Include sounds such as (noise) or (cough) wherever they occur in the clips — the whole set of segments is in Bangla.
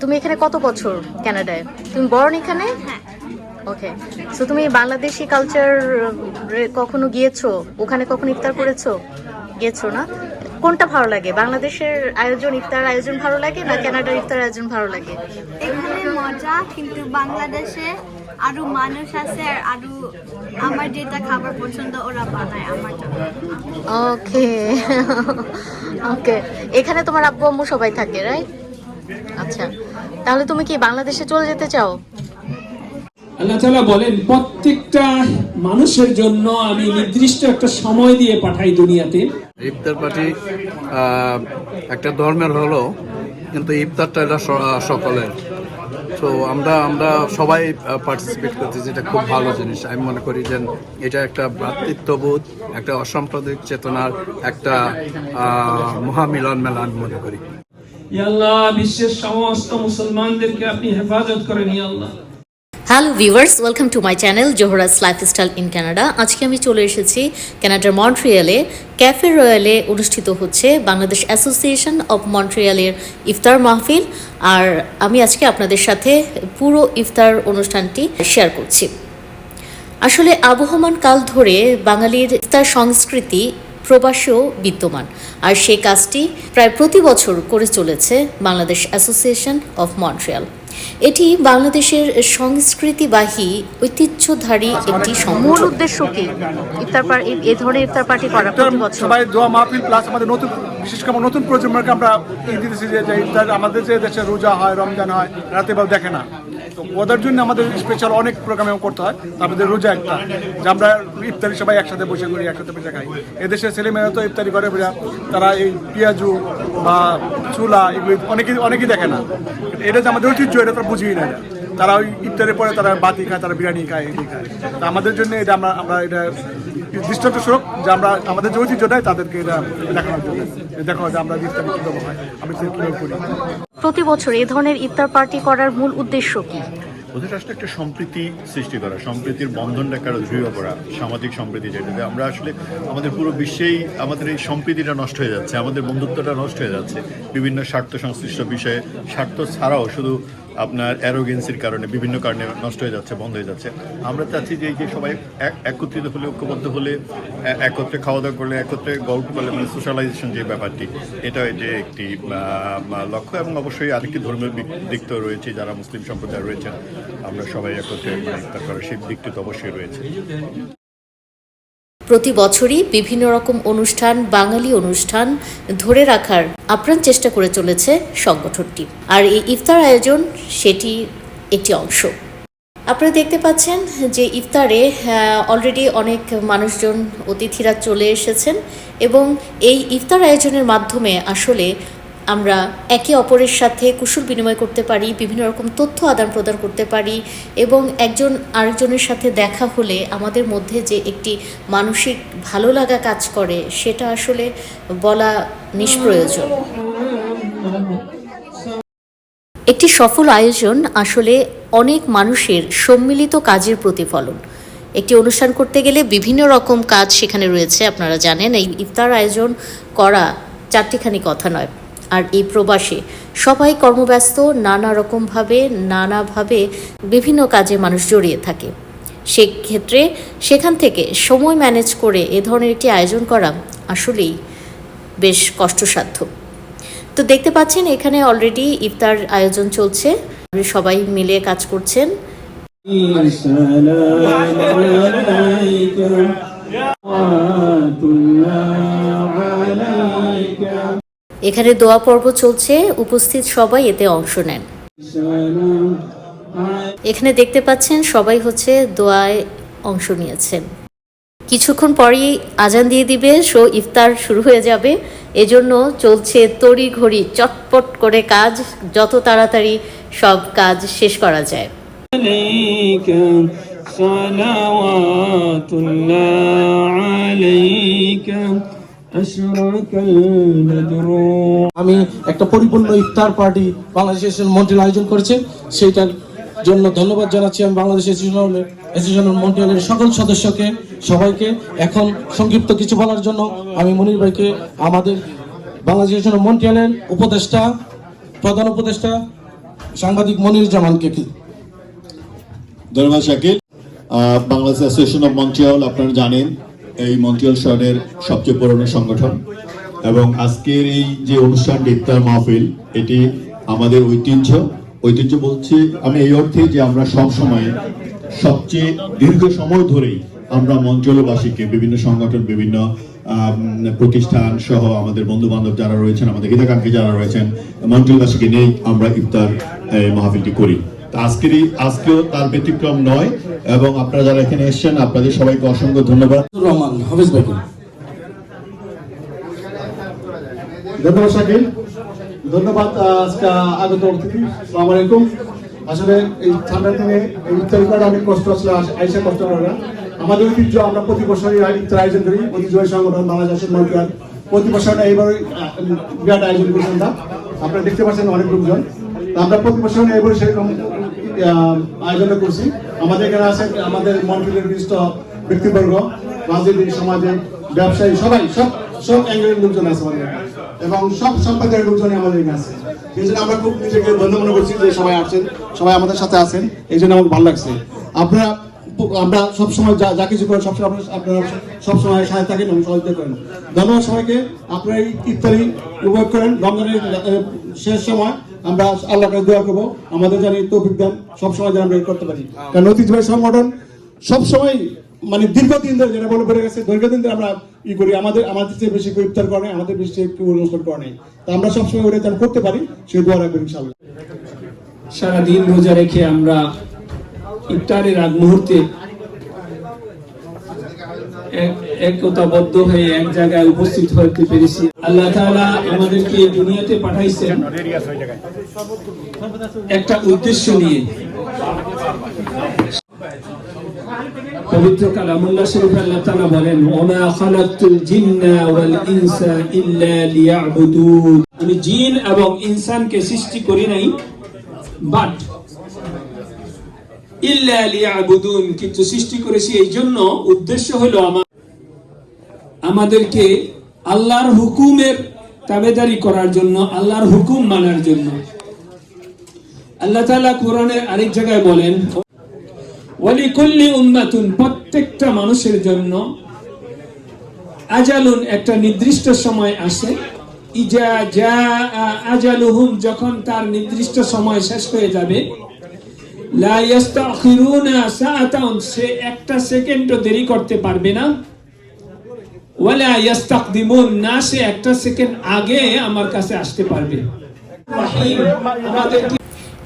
তুমি এখানে কত বছর কানাডায়? তুমি বরণ এখানে? হ্যাঁ। ওকে সো তুমি বাংলাদেশি কালচার কখনো গিয়েছো? ওখানে কখনো ইফতার করেছ? গেছো না? কোনটা ভালো লাগে? বাংলাদেশের আয়োজন ইফতার আয়োজন ভালো লাগে না কানাডার ইফতার আয়োজন ভালো লাগে? এখানে মজা কিন্তু বাংলাদেশে আরও মানুষ আছে আর আরও আমার যেটা খাবার পছন্দ ওরা বানায় আমার জন্য। ওকে ওকে (laughs) এখানে তোমার আব্বু আম্মু সবাই থাকে রাইট আচ্ছা। তাহলে তুমি কি বাংলাদেশে চলে যেতে চাও? আল্লাহ তাআলা বলেন প্রত্যেকটা মানুষের জন্য আমি নির্দিষ্ট একটা সময় দিয়ে পাঠাই দুনিয়াতে। ইফতার পার্টি আহ, একটা ধর্মের হলো কিন্তু ইফতারটা এটা সকলের। তো আমরা আমরা সবাই পার্টিসিপেট করতেছি যেটা খুব ভালো জিনিস। আমি মনে করি যে এটা একটা ভ্রাতৃত্ববোধ, একটা অসাম্প্রদায়িক চেতনার একটা মহামিলন মেলা আমি মনে করি। ইয়াল্লাহ বিশ্বের সমস্ত মুসলমানদেরকে আপনি হেফাজত করেন Allah. Hello viewers welcome to my channel Zohra's lifestyle in Canada আজকে আমি চলে এসেছি কানাডার মন্ট্রিয়ালে ক্যাফে রয়্যালে অনুষ্ঠিত হচ্ছে বাংলাদেশ অ্যাসোসিয়েশন অব মন্ট্রিয়ালের ইফতার মাহফিল। আর আমি আজকে আপনাদের সাথে পুরো ইফতার অনুষ্ঠানটি শেয়ার করছি। আসলে আবহমান কাল ধরে বাঙালির ইফতার সংস্কৃতি প্রবাসেও বিদ্যমান। আর সেই কাজটি প্রায় প্রতি বছর করে চলেছে বাংলাদেশ অ্যাসোসিয়েশন অফ মন্ট্রিয়াল এটি বাংলাদেশের সংস্কৃতিবাহী ঐতিহ্যধারী একটি মূল উদ্দেশ্য কি? ইফতার পার এ ধরনের ইফতার পার্টি করা প্রতি বছর? সবাই দোয়া মাহফিল প্লাস আমাদের নতুন বিশেষ করে আমার নতুন প্রজন্মকে আমরা দিতেছি যে যে ইফতার আমাদের যে দেশে রোজা হয় রমজান হয় রাতে বা দেখে না। তো ওদের জন্য আমাদের স্পেশাল অনেক প্রোগ্রাম করতে হয়। আমাদের রোজা একটা যে আমরা ইফতারি সবাই একসাথে বসে করি একসাথে বসে খাই। এদেশের ছেলেমেয়েরা তো ইফতারি করে তারা এই পেঁয়াজু বা চুলা, এগুলো অনেকেই অনেকেই দেখে না। এটা যে আমাদের ঐতিহ্য, এটা তারা বুঝিয়ে না। তারা ওই ইফতারের পরে তারা বাতি খায়, তারা বিরিয়ানি খায়, এগুলি খায়। তা আমাদের জন্য এটা আমরা আমরা এটা দৃষ্টান্ত স্বরূপ যে আমরা আমাদের যে ঐতিহ্যটাই তাদেরকে এটা দেখানোর জন্য। দেখা দেখো যে আমরা ইফতার কীভাবে হয় আমরা কীভাবে করি। প্রতি বছর এই ধরনের ইফতার পার্টি করার মূল উদ্দেশ্য কি? ওদের আসলে একটা সম্প্রীতি সৃষ্টি করা, সম্প্রীতির বন্ধনটাকে কারও দৃঢ় করা, সামাজিক সম্প্রীতি যেটাতে আমরা আসলে আমাদের পুরো বিশ্বেই আমাদের এই সম্প্রীতিটা নষ্ট হয়ে যাচ্ছে, আমাদের বন্ধুত্বটা নষ্ট হয়ে যাচ্ছে, বিভিন্ন স্বার্থ সংশ্লিষ্ট বিষয়ে, স্বার্থ ছাড়াও শুধু আপনার অ্যারোগেন্সির কারণে বিভিন্ন কারণে নষ্ট হয়ে যাচ্ছে, বন্ধ হয়ে যাচ্ছে। আমরা চাচ্ছি যে এই যে সবাই এক- একত্রিত হলে, ঐক্যবদ্ধ হলে একত্রে খাওয়া দাওয়া করলে, একত্রে গল্প করলে মানে সোশ্যালাইজেশন যে ব্যাপারটি, এটা যে একটি লক্ষ্য এবং অবশ্যই আরেকটি ধর্মের দিক- তো রয়েছে, যারা মুসলিম সম্প্রদায় রয়েছেন, আমরা সবাই একত্রে মানে করার সেই দিকটি তো অবশ্যই রয়েছে। প্রতি বছরই বিভিন্ন রকম অনুষ্ঠান, বাঙালি অনুষ্ঠান ধরে রাখার আপ্রাণ চেষ্টা করে চলেছে সংগঠনটি আর এই ইফতার আয়োজন সেটি একটি অংশ। আপনারা দেখতে পাচ্ছেন যে ইফতারে অলরেডি অনেক মানুষজন, অতিথিরা চলে এসেছেন এবং এই ইফতার আয়োজনের মাধ্যমে আসলে আমরা একে অপরের সাথে কুশল বিনিময় করতে পারি, বিভিন্ন রকম তথ্য আদান প্রদান করতে পারি এবং একজন আরেকজনের সাথে দেখা হলে আমাদের মধ্যে যে একটি মানসিক ভালো লাগা কাজ করে, সেটা আসলে বলা নিষ্প্রয়োজন। একটি সফল আয়োজন আসলে অনেক মানুষের সম্মিলিত কাজের প্রতিফলন। একটি অনুষ্ঠান করতে গেলে বিভিন্ন রকম কাজ সেখানে রয়েছে, আপনারা জানেন। এই ইফতার আয়োজন করা চারটিখানি কথা নয়। আর এই প্রবাসে সবাই কর্মব্যস্ত নানা রকমভাবে নানাভাবে বিভিন্ন কাজে মানুষ জড়িয়ে থাকে সেক্ষেত্রে সেখান থেকে সময় ম্যানেজ করে এ ধরনের একটি আয়োজন করা আসলেই বেশ কষ্টসাধ্য তো দেখতে পাচ্ছেন এখানে অলরেডি ইফতার আয়োজন চলছে সবাই মিলে কাজ করছেন السلام عليك এখানে দোয়া পর্ব চলছে উপস্থিত সবাই এতে অংশ নেন سلام এখানে দেখতে পাচ্ছেন সবাই হচ্ছে দোয়ায় অংশ নিয়েছেন কিছুক্ষণ পরেই আজান দিয়ে দিবে সো ইফতার শুরু হয়ে যাবে এজন্য চলছে তড়ি ঘড়ি চটপট করে কাজ যত তাড়াতাড়ি সব কাজ শেষ করা যায় عليك صلوات الله عليك أشرك البدر আমি একটা পরিপূর্ণ ইফতার পার্টি বাংলাদেশ মন্ট্রিয়াল আয়োজন করেছে। সেইটার জন্য ধন্যবাদ জানাচ্ছি আমি বাংলাদেশ মন্ট্রিয়ালের সকল সদস্যকে, সবাইকে। এখন সংক্ষিপ্ত কিছু বলার জন্য আমি মনির ভাইকে, আমাদের বাংলাদেশ মন্ট্রিয়ালের উপদেষ্টা, প্রধান উপদেষ্টা, সাংবাদিক মনির জামানকে কি? ধন্যবাদ, Shakil. Bangladesh association of Montreal, আপনারা জানেন এই মন্ট্রিয়াল শহরের সবচেয়ে পুরনো সংগঠন। এবং আজকের এই যে অনুষ্ঠান ইফতার মাহফিল, এটি আমাদের ঐতিহ্য। ঐতিহ্য বলছি আমি এই অর্থে যে আমরা সব সময়, সবচেয়ে দীর্ঘ সময় ধরেই আমরা মন্ত্রীয়বাসীকে বিভিন্ন সংগঠন, বিভিন্ন প্রতিষ্ঠান সহ আমাদের বন্ধু বান্ধব যারা রয়েছেন, আমাদের হিতাকাঙ্ক্ষী যারা রয়েছেন মন্ত্রীবাসীকে নিয়েই আমরা ইফতার মাহফিলটি করি। আজকেরই আজকেও তার ব্যতিক্রম নয় এবং আপনারা যারা এখানে এসেছেন আপনাদের সবাইকে অসংখ্য ধন্যবাদ। রহমান হাফিজ ভাইকে ধন্যবাদ শাকিল। ধন্যবাদ আজকে আগত অতিথি। সালাম আলাইকুম। আসলে এই ঠান্ডার দিনে এই ইফতারি করা অনেক কষ্ট আসলে আইসা কষ্ট করে না। আমাদের ঐতিহ্য আমরা প্রতি বছরই ইফতার আয়োজন করি। ঐতিহ্যবাহী সংগঠন বাংলাদেশের মন্ত্রী প্রতি বছর এইবারই আহ, বিরাট আয়োজন করি আমরা। আপনারা দেখতে পাচ্ছেন অনেক লোকজন। তো আমরা প্রতি বছর এবারে সেরকম আয়োজন করছি। আমাদের এখানে আছে আমাদের মন্ত্রীদের বিশিষ্ট ব্যক্তিবর্গ, রাজনীতি, সমাজে, ব্যবসায়ী, সবাই, সব সব অ্যাঙ্গেলের লোকজন আছে আমাদের এবং সব সম্প্রদায়ের লোকজনই আমাদের এখানে আছে। এই জন্য আমরা খুব নিজেকে ধন্য মনে করছি যে সবাই আসছেন, সবাই আমাদের সাথে আছেন। এই জন্য আমাকে ভালো লাগছে। আপনারা, আমরা সবসময় যা যা কিছু করেন, সবসময় আপনারা আপনারা সবসময় সাথে থাকেন এবং সহযোগিতা করেন। ধন্যবাদ সবাইকে। আপনারা এই ইফতারি উপভোগ করেন। রমজানের শেষ সময় আমরা আল্লাহ কাছে দোয়া করব। আমাদের জানি তৌফিক দেন। সবসময় যেন আমরা করতে পারি। কারণ ঐতিহ্যবাহী সংগঠন সবসময় মানে দীর্ঘদিন ধরে যেটা বলে বেড়ে গেছে, দীর্ঘদিন ধরে আমরা ই করি। আমাদের আমাদের চেয়ে বেশি কেউ ইফতার করে আমাদের বেশি কেউ অনুষ্ঠান করে নাই। তা আমরা সবসময় ওটা যেন করতে পারি, সেই দোয়া রাখবেন ইনশাআল্লাহ। সারাদিন রোজা রেখে আমরা ইফতারের আগ মুহূর্তে একতাবদ্ধ হয়ে এক জায়গায় উপস্থিত হতে পেরেছি। আল্লাহ তাআলা আমাদেরকে দুনিয়াতে পাঠাইছেন একটা উদ্দেশ্য নিয়ে। পবিত্র কালামুল্লাহ শরীফ আল্লাহ তাআলা বলেন, ওমা খালাকতুল জিন্না ওয়াল ইনসা ইল্লা লিয়াবুদুন। আমি জিন এবং ইনসানকে সৃষ্টি করি নাই, বাট ইল্লা লিয়াবুদুন, কিন্তু সৃষ্টি করেছি। এই জন্য উদ্দেশ্য হলো আমার আমাদেরকে আল্লাহর হুকুমের তাবেদারি করার জন্য, আল্লাহর হুকুম মানার জন্য। আল্লাহ কোরআনের আরেক জায়গায় বলেন, ওয়ালিকুল্লি প্রত্যেকটা মানুষের জন্য আজালুন একটা নির্দিষ্ট সময় আসে। ইজা যা আজালুহুম, যখন তার নির্দিষ্ট সময় শেষ হয়ে যাবে, লা ইস্তাখিরুনা সাআতান সে একটা সেকেন্ডও দেরি করতে পারবে না।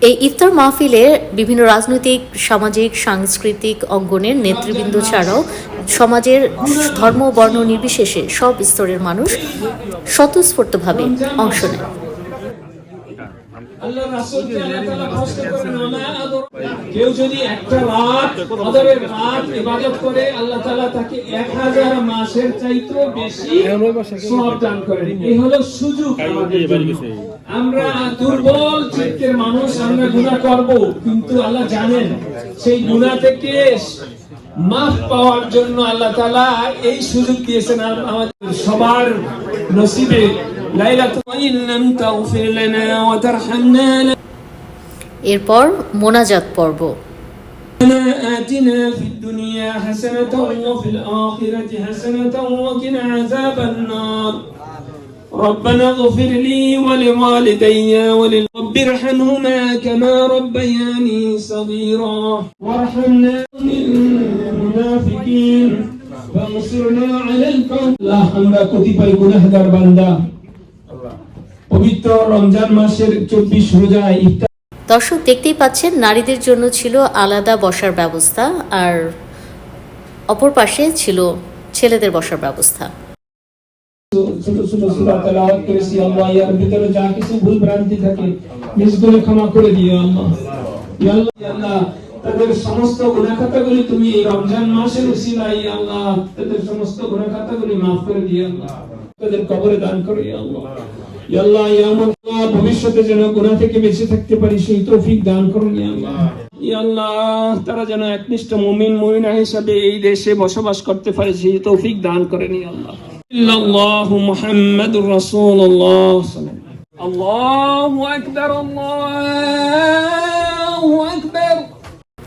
এই ইফতার মাহফিলে বিভিন্ন রাজনৈতিক, সামাজিক, সাংস্কৃতিক অঙ্গনের নেতৃবৃন্দ ছাড়াও সমাজের ধর্ম, বর্ণ নির্বিশেষে সব স্তরের মানুষ স্বতঃস্ফূর্তভাবে অংশ নেয়। কেউ যদি একটা রাত রাত ইবাদত করে, আল্লাহ তাআলা তাকে এক হাজার মাসের চাইতেও বেশি সওয়াব দান করেন। এই হলো সুযোগ আমাদের আমরা দুর্বল চিত্তের মানুষ, আমরা গুনাহ করব, কিন্তু আল্লাহ জানেন সেই গুনাহ থেকে মাফ পাওয়ার জন্য আল্লাহ তাআলা এই সুযোগ দিয়েছেন আমাদের সবার নসিবে লাইলাতুল ইন লাম তাগফির লানা ওয়া তারহামনা এরপর মোনাজাত পর্ব ربنا آتنا في الدنيا حسنة وفي الآخرة حسنة وقنا عذاب النار ربنا اغفر لي ولوالدي وللرب ارحمهما كما ربياني صغيرا وارحمنا من المنافقين فانصرنا على القوم لا আমরা কতিপয় গুনাহগার বান্দা পবিত্র রমজান মাসের চব্বিশ রোজা ইফতার। দর্শক দেখতেই পাচ্ছেন নারীদের জন্য ছিল আলাদা বসার ব্যবস্থা আর অপর পাশে ছিল ছেলেদের বসার ব্যবস্থা। ছোট ছোট সূরা তেলাওয়াত করেছি আল্লাহ ভিতরে যা কিছু ভুল ভ্রান্তি থাকে নিজগুলো ক্ষমা করে দিও আল্লাহ। ইয়া আল্লাহ তাদের সমস্ত তুমি রমজান মাসের উসিলায় আল্লাহ তাদের সমস্ত maaf করে দিও আল্লাহ। তাদের কবরে দান করো ইয়া আল্লাহ। আল্লাহ ইয়ামন ভবিষ্যতে যেন থেকে বেঁচে থাকতে পারি সেই তৌফিক দান করুন আল্লাহ। আল্লাহ তারা যেন একনিষ্ঠ মুমিন মুমিনা হিসাবে এই দেশে বসবাস করতে পারে সেই তৌফিক দান করেন আল্লাহ। মুহাম্মাদুর রাসূলুল্লাহ আল্লাহু আকবার আল্লাহু আকবার।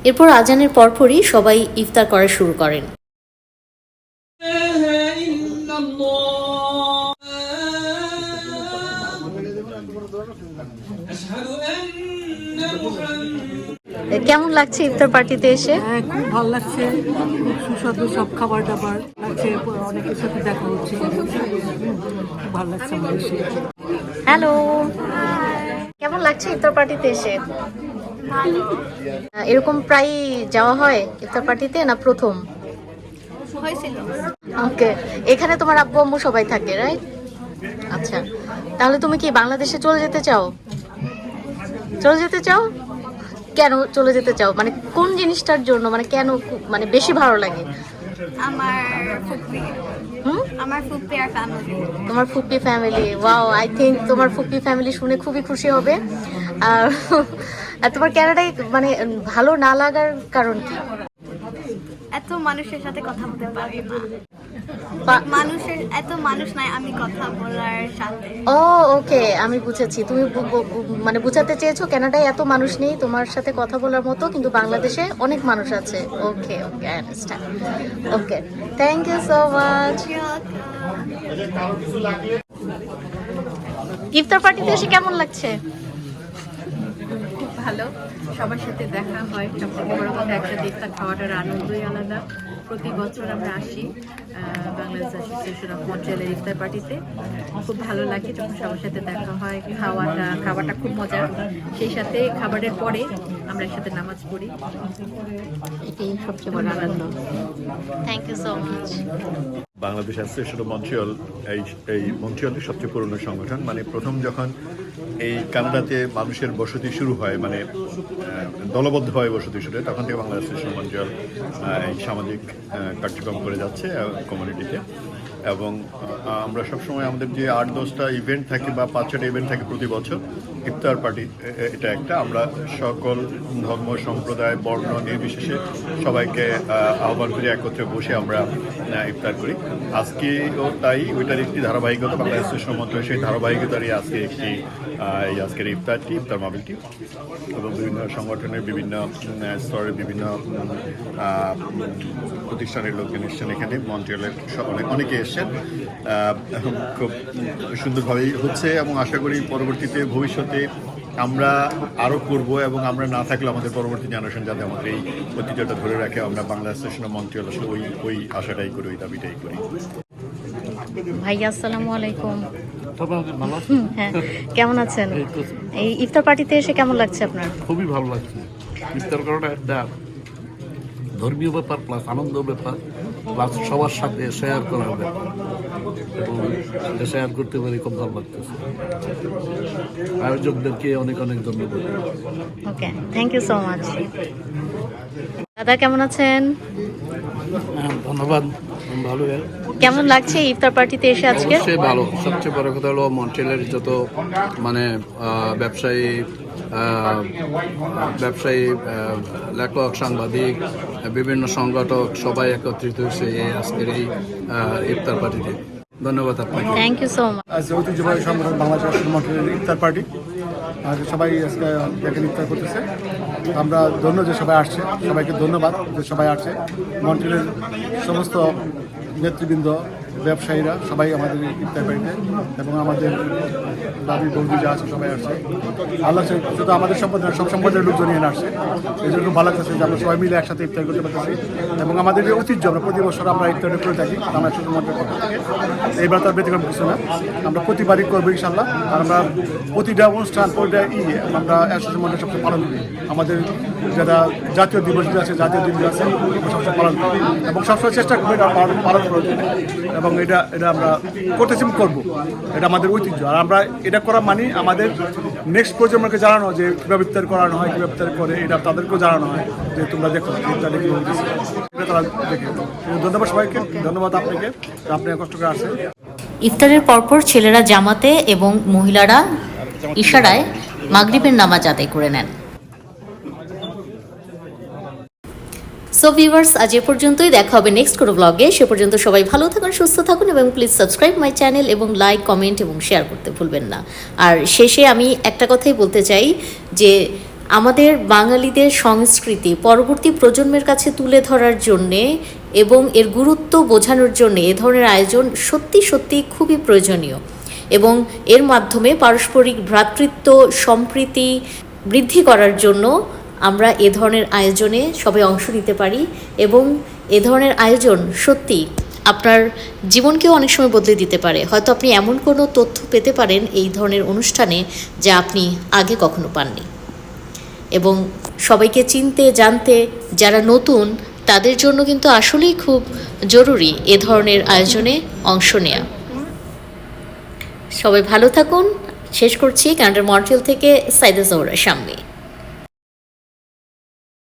এরপর আজানের পরপরই সবাই ইফতার করা শুরু করেন। কেমন লাগছে ইফতার পার্টিতে এসে? হ্যাঁ খুব ভালো লাগছে। খুব সুস্বাদু সব খাবার দাবার লাগছে। অনেকের সাথে দেখা হচ্ছে। খুব ভালো লাগছে আমার এসে। হ্যালো। কেমন লাগছে ইফতার পার্টিতে এসে? এরকম প্রায় যাওয়া হয় ইফতার পার্টিতে না প্রথম? হয়েছিল। ওকে। এখানে তোমার আব্বু আম্মু সবাই থাকে রাইট আচ্ছা। তাহলে তুমি কি বাংলাদেশে চলে যেতে চাও? চলে যেতে চাও? কেন চলে যেতে চাও? মানে কোন জিনিসটার জন্য মানে কেন মানে বেশি ভালো লাগে? আমার হুম? আমার ফুপি আর ফ্যামিলি তোমার ফুপি ফ্যামিলি ওয়াও আই থিঙ্ক তোমার ফুপি ফ্যামিলি শুনে খুবই খুশি হবে। আর আর তোমার ক্যানাডায় মানে ভালো না লাগার কারণ কি? এত মানুষের সাথে কথা বলতে পারি না। মানুষের এত মানুষ নাই আমি কথা বলার সাথে। ও ওকে আমি বুঝেছি। তুমি মানে বুঝাতে চেয়েছো কানাডায় এত মানুষ নেই তোমার সাথে কথা বলার মতো কিন্তু বাংলাদেশে অনেক মানুষ আছে। Okay okay I understand okay thank you so much ইফতার পার্টিতে এসে কেমন লাগছে? ভালো। সবার সাথে দেখা হয়। সব থেকে বড় কথা, একসাথে ইফতার খাওয়াটার আনন্দই আলাদা। প্রতি বছর আমরা আসি। বাংলাদেশ অ্যাসোসিয়েশন অফ মন্ট্রিয়ালের ইফতার পার্টিতে। খুব ভালো লাগে যখন সবার সাথে দেখা হয় খাওয়াটা খাবারটা খুব মজার। সেই সাথে খাবারের পরে আমরা একসাথে নামাজ পড়ি। এটাই সবচেয়ে বড় আনন্দ। Thank you so much Bangladesh association of Montreal এই এই মন্ট্রিয়ালের সবচেয়ে পুরনো সংগঠন। মানে প্রথম যখন এই কানাডাতে মানুষের বসতি শুরু হয় মানে দলবদ্ধভাবে বসতি শুরু হয় তখন থেকে বাংলাদেশ অ্যাসোসিয়েশন অফ মন্ট্রিয়াল এই সামাজিক কার্যক্রম করে যাচ্ছে। কমিউনিটিতে এবং আমরা সবসময় আমাদের যে আট, দশটা ইভেন্ট থাকে বা পাঁচ ছটা ইভেন্ট থাকে প্রতি বছর ইফতার পার্টি এটা একটা। আমরা সকল ধর্ম, সম্প্রদায়, বর্ণ নির্বিশেষে সবাইকে আহ্বান করে, একত্রে বসে আমরা ইফতার করি। আজকেও তাই, ওইটার একটি ধারাবাহিকতা বাংলা অ্যাসোসিয়েশন মতো সেই ধারাবাহিকতারই আজকে একটি এই আজকের ইফতারটি, ইফতার মাবিলটি এবং বিভিন্ন সংগঠনের বিভিন্ন স্তরের বিভিন্ন প্রতিষ্ঠানের লোকজন এসছেন এখানে। মন্ট্রিয়ালের অনেক এসছেন। খুব সুন্দরভাবেই হচ্ছে এবং আশা করি পরবর্তীতে ভবিষ্যতে আমরা আরও করব এবং আমরা না থাকলে আমাদের পরবর্তী জেনারেশন যাতে আমাদের এই ঐতিহ্যটা ধরে রাখে আমরা বাংলা স্টেশন মন্ট্রিয়াল আসলে ওই ওই আশাটাই করি ওই দাবিটাই করি। ভাইয়া আসসালামু আলাইকুম। হ্যাঁ কেমন আছেন? এই ইফতার পার্টিতে এসে কেমন লাগছে আপনার? খুবই ভালো লাগছে। ইফতার করাটা একটা ধর্মীয় ব্যাপার প্লাস আনন্দ ব্যাপার। সবার সাথে শেয়ার করার ব্যাপার এবং শেয়ার করতে পারি খুব ভালো লাগতেছে। আয়োজকদেরকে অনেক অনেক ধন্যবাদ। Okay thank you so much দাদা কেমন আছেন? হ্যাঁ, ধন্যবাদ। ভালো। কেমন লাগছে ইফতার পার্টিতে এসে আজকে? ভালো। সবচেয়ে বড় কথা হলো মন্ট্রিয়ালের যত মানে ব্যবসায়ী ব্যবসায়ী লেখক সাংবাদিক বিভিন্ন সংগঠক সবাই একত্রিত হয়েছে এই আজকের এই ইফতার পার্টিতে। ধন্যবাদ আপনাকে। থ্যাংক ইউ সো মাচ আজ ঐতিহ্যবাহী সংগঠন বাংলাদেশ ইফতার পার্টি। আর সবাই আজকে দেখেন ইফতার করতেছে। আমরা ধন্য যে সবাই আসছে। সবাইকে ধন্যবাদ যে সবাই আসছে। মন্ট্রিয়ালের সমস্ত নেতৃবৃন্দ ব্যবসায়ীরা সবাই আমাদের ইফতার বাড়িতে এবং আমাদের দাবি বন্ধু যা আছে, সবাই আসছে। আল্লাহ শুধু আমাদের সম্পদ সব সম্পদের লোকজন নিয়ে আসছে। এই জন্য ভালো লাগতেছে যে আমরা সবাই মিলে একসাথে ইফতার করতে পারতেছি। এবং আমাদের যে ঐতিহ্য, আমরা প্রতি বছর আমরা ইফতারটা করে থাকি আমরা শুধুমাত্র পক্ষ এইবার তার ব্যতিক্রম কিছু না। আমরা প্রতিবারই করব ইনশাল্লাহ আর আমরা প্রতিটা অনুষ্ঠান, প্রতিটা ই আমরা মধ্যে সবসময় পালন করি। আমাদের যারা জাতীয় দিবস আছে, জাতীয় দিবস আছে, সবসময় পালন করি এবং সবসময় চেষ্টা করি এটা পালন করার জন্য। এবং এটা এটা আমরা করতেছি করব। এটা আমাদের ঐতিহ্য। আর আমরা এটা করা মানে আমাদের নেক্সট প্রজন্মকে জানানো যে কীভাবে ইফতার করানো হয়, কীভাবে ইফতার করে, এটা তাদেরকেও জানানো হয় যে তোমরা দেখো, ইফতার দেখে এটা তারা দেখে। ধন্যবাদ সবাইকে, ধন্যবাদ আপনাকে আপনি কষ্ট করে আসছেন। ইফতারের পরপর ছেলেরা জামাতে এবং মহিলারা ইশারায় মাগরিবের নামাজ আদায় করে নেন। সো ভিউয়ার্স আজ এ পর্যন্তই। দেখা হবে নেক্সট কোনো ব্লগে সে পর্যন্ত সবাই ভালো থাকুন, সুস্থ থাকুন এবং প্লিজ সাবস্ক্রাইব মাই চ্যানেল এবং লাইক কমেন্ট এবং শেয়ার করতে ভুলবেন না। আর শেষে আমি একটা কথাই বলতে চাই যে আমাদের বাঙালিদের সংস্কৃতি পরবর্তী প্রজন্মের কাছে তুলে ধরার জন্যে এবং এর গুরুত্ব বোঝানোর জন্য এ ধরনের আয়োজন সত্যি সত্যি খুবই প্রয়োজনীয়। এবং এর মাধ্যমে পারস্পরিক ভ্রাতৃত্ব, সম্প্রীতি বৃদ্ধি করার জন্য আমরা এ ধরনের আয়োজনে সবাই অংশ নিতে পারি এবং এ ধরনের আয়োজন সত্যি আপনার জীবনকেও অনেক সময় বদলে দিতে পারে। হয়তো আপনি এমন কোনো তথ্য পেতে পারেন এই ধরনের অনুষ্ঠানে যা আপনি আগে কখনো পাননি। এবং সবাইকে চিনতে, জানতে, যারা নতুন, তাদের জন্য কিন্তু আসলেই খুব জরুরি এ ধরনের আয়োজনে অংশ নেওয়া সবাই ভালো থাকুন। শেষ করছি কানাডার মন্ট্রিয়াল থেকে সাইদা জোহরা সাম্মী